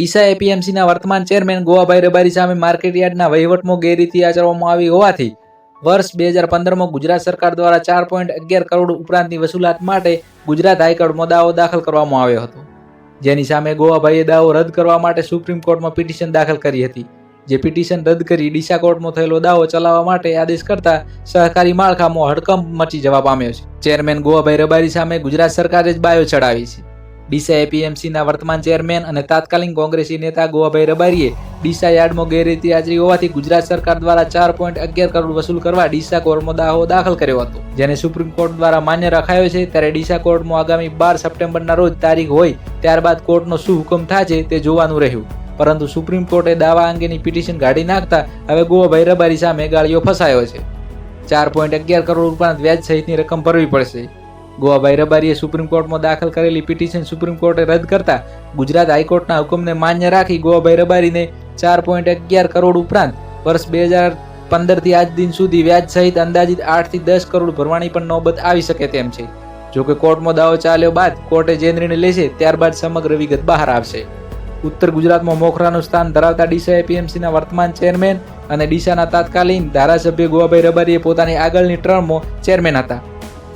ડીસા એપીએમસીના વર્તમાન ચેરમેન ગોવાભાઈ રબારી સામે માર્કેટયાર્ડના વહીવટમાં ગેરરીતિ આચરવામાં આવી હોવાથી વર્ષ બે હજાર પંદરમાં ગુજરાત સરકાર દ્વારા ચાર પોઈન્ટ અગિયાર કરોડ ઉપરાંતની વસૂલાત માટે ગુજરાત હાઈકોર્ટમાં દાવો દાખલ કરવામાં આવ્યો હતો. જેની સામે ગોવાભાઈએ દાવો રદ કરવા માટે સુપ્રીમ કોર્ટમાં પિટિશન દાખલ કરી હતી. જે પિટિશન રદ કરી ડીસા કોર્ટમાં થયેલો દાવો ચલાવવા માટે આદેશ કરતા સહકારી માળખામાં હડકંપ મચી જવા પામ્યો છે. ચેરમેન ગોવાભાઈ રબારી સામે ગુજરાત સરકારે જ બાયો ચડાવી છે. ડીસા એપીએમસીના વર્તમાન ચેરમેન અને તાત્કાલિક કોંગ્રેસી નેતા ગોવાભાઈ રબારીએ ડીસા યાર્ડમાં ગેરરીતિ હાજરી હોવાથી ગુજરાત સરકાર દ્વારા ચાર પોઈન્ટ અગિયાર કરોડ વસૂલ કરવા ડીસા કોર્ટમાં દાવો દાખલ કર્યો હતો. જેને સુપ્રીમ કોર્ટ દ્વારા માન્ય રખાયો છે, ત્યારે ડીસા કોર્ટમાં આગામી બાર સપ્ટેમ્બરના રોજ તારીખ હોય, ત્યારબાદ કોર્ટનો શું હુકમ થાય છે તે જોવાનું રહ્યું. પરંતુ સુપ્રીમ કોર્ટે દાવા અંગેની પિટિશન કાઢી નાખતા હવે ગોવાભાઈ રબારી સામે ગાળીઓ ફસાયો છે. ચાર પોઈન્ટ અગિયાર કરોડ ઉપરાંત વ્યાજ સહિતની રકમ ભરવી પડશે. ગોવાભાઈ રબારીએ સુપ્રીમ કોર્ટમાં દાખલ કરેલી પિટિશન સુપ્રીમ કોર્ટે રદ કરતા ગુજરાત હાઈકોર્ટના હુકમને માન્ય રાખી ગોવાભાઈ રબારીને ચાર પોઈન્ટ અગિયાર કરોડ ઉપરાંત વર્ષ બે હજાર પંદરથી આજ દિન સુધી વ્યાજ સહિત અંદાજિત આઠથી દસ કરોડ ભરવાની પણ નોબત આવી શકે તેમ છે. જોકે કોર્ટમાં દાવો ચાલ્યો બાદ કોર્ટે જે નિર્ણય લેશે ત્યારબાદ સમગ્ર વિગત બહાર આવશે. ઉત્તર ગુજરાતમાં મોખરાનું સ્થાન ધરાવતા ડીસા એપીએમસીના વર્તમાન ચેરમેન અને ડીસાના તાત્કાલિન ધારાસભ્ય ગોવાભાઈ રબારીએ પોતાની આગળની ટર્મમાં ચેરમેન હતા.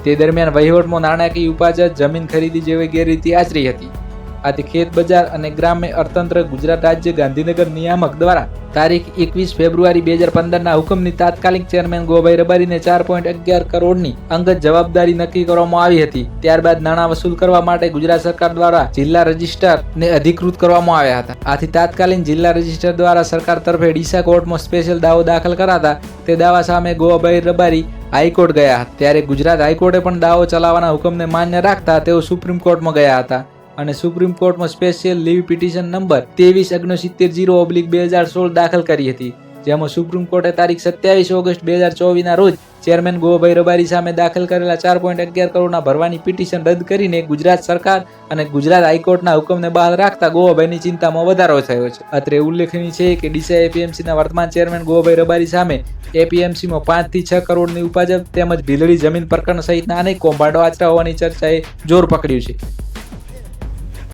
તે દરમિયાન વહીવટમાં નાણાકીય ઉપાજત જમીન ખરીદી જેવી ગેરરીતિ આચરી હતી. આથી ખેત બજાર અને ગ્રામ્ય અર્થતંત્ર ગુજરાત રાજ્ય ગાંધીનગર નિયામક દ્વારા તારીખ એકવીસ ફેબ્રુઆરી બે હજાર પંદરના હુકમની તાત્કાલિક ચેરમેન ગોભાઈ રબારીને ચાર પોઈન્ટ અગિયાર કરોડની અંગત જવાબદારી નક્કી કરવામાં આવી હતી. ત્યારબાદ નાણાં વસૂલ કરવા માટે ગુજરાત સરકાર દ્વારા જિલ્લા રજિસ્ટ્રાર ને અધિકૃત કરવામાં આવ્યા હતા. આથી તાત્કાલિન જિલ્લા રજિસ્ટ્રાર દ્વારા સરકાર તરફે ડીસા કોર્ટમાં સ્પેશિયલ દાવો દાખલ કરાતા તે દાવા સામે ગોવાભાઈ રબારી હાઈકોર્ટ ગયા ત્યારે ગુજરાત હાઈકોર્ટે પણ દાવો ચલાવવાના હુકમને માન્ય રાખતા તેઓ સુપ્રીમ કોર્ટમાં ગયા હતા. અને સુપ્રીમ કોર્ટમાં સ્પેશિયલ લીવ પિટિશન નંબર ત્રેવીસ ઓગણસિત્તેર જીરો ઓબ્લિક બે હજાર સોળ દાખલ કરી હતી. જેમાં સુપ્રીમ કોર્ટે તારીખ સત્યાવીસ ઓગસ્ટ બે હજાર ચોવીસના રોજ ચેરમેન ગોવાભાઈ રબારી સામે દાખલ કરેલા ચાર પોઈન્ટ અગિયાર કરોડના ભરવાની પિટિશન રદ કરીને ગુજરાત સરકાર અને ગુજરાત હાઈકોર્ટના હુકમને બહાર રાખતા ગોવાભાઈની ચિંતામાં વધારો થયો છે. અત્રે ઉલ્લેખનીય છે કે ડીસા એપીએમસીના વર્તમાન ચેરમેન ગોવાભાઈ રબારી સામે એપીએમસીમાં પાંચથી છ કરોડની ઉપાજબ તેમજ ભીલડી જમીન પ્રકરણ સહિતના અનેક કૌભાંડો આચરા હોવાની ચર્ચાએ જોર પકડ્યું છે.